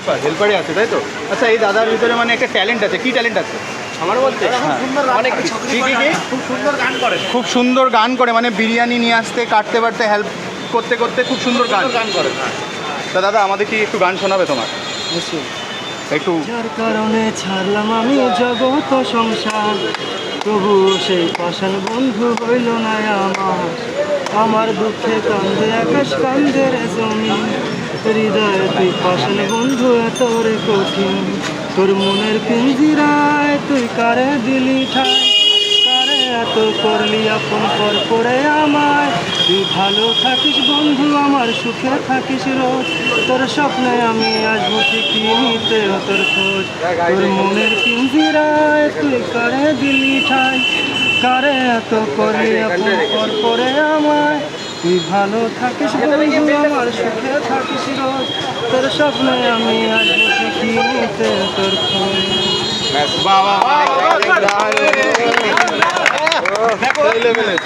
Helper হেল্পারই আছে তাই তো? আচ্ছা এই দাদার ভিতরে মানে একটা ট্যালেন্ট আছে কি ট্যালেন্ট আছে? আমার বলতে? কি খুব সুন্দর গান করে। খুব সুন্দর গান করে মানে বিরিয়ানি নিয়ে আসতে কাটতে পারতে হেল্প করতে করতে খুব সুন্দর গান। গান করে হ্যাঁ। তা দাদা আমাদের কি একটু গান শোনাবে তোমার? একটু যার কারণে ছাড়লাম আমি জগত সংসার তবু সেই পাশান বন্ধু হইল না আমার। আমার দুঃখে কান্দে আকাশ কান্দে রে জমিন হৃদয় তুই পাশান বন্ধু এত রে কঠিন। তোর মনের পিঞ্জিরায় তুই কারে দিলি ঠাই? কারে এত করলি আপন পর করে আমায়? তুই ভালো থাকিস বন্ধু, আমার সুখে থাকিস রোজ। তোর স্বপ্নে আমি আসব ঠিকই নিতে তোর খোঁজ। তোর মনের পিঞ্জিরায় তুই কারে দিলি ঠাই? কারে এত করলি আপন পর করে আমায়? তুই ভালো থাকিস বন্ধু, আমার সুখে তোর স্বপ্নে আমি আসব ঠিকই নিতে তোর বাবা দেখো লেভেলের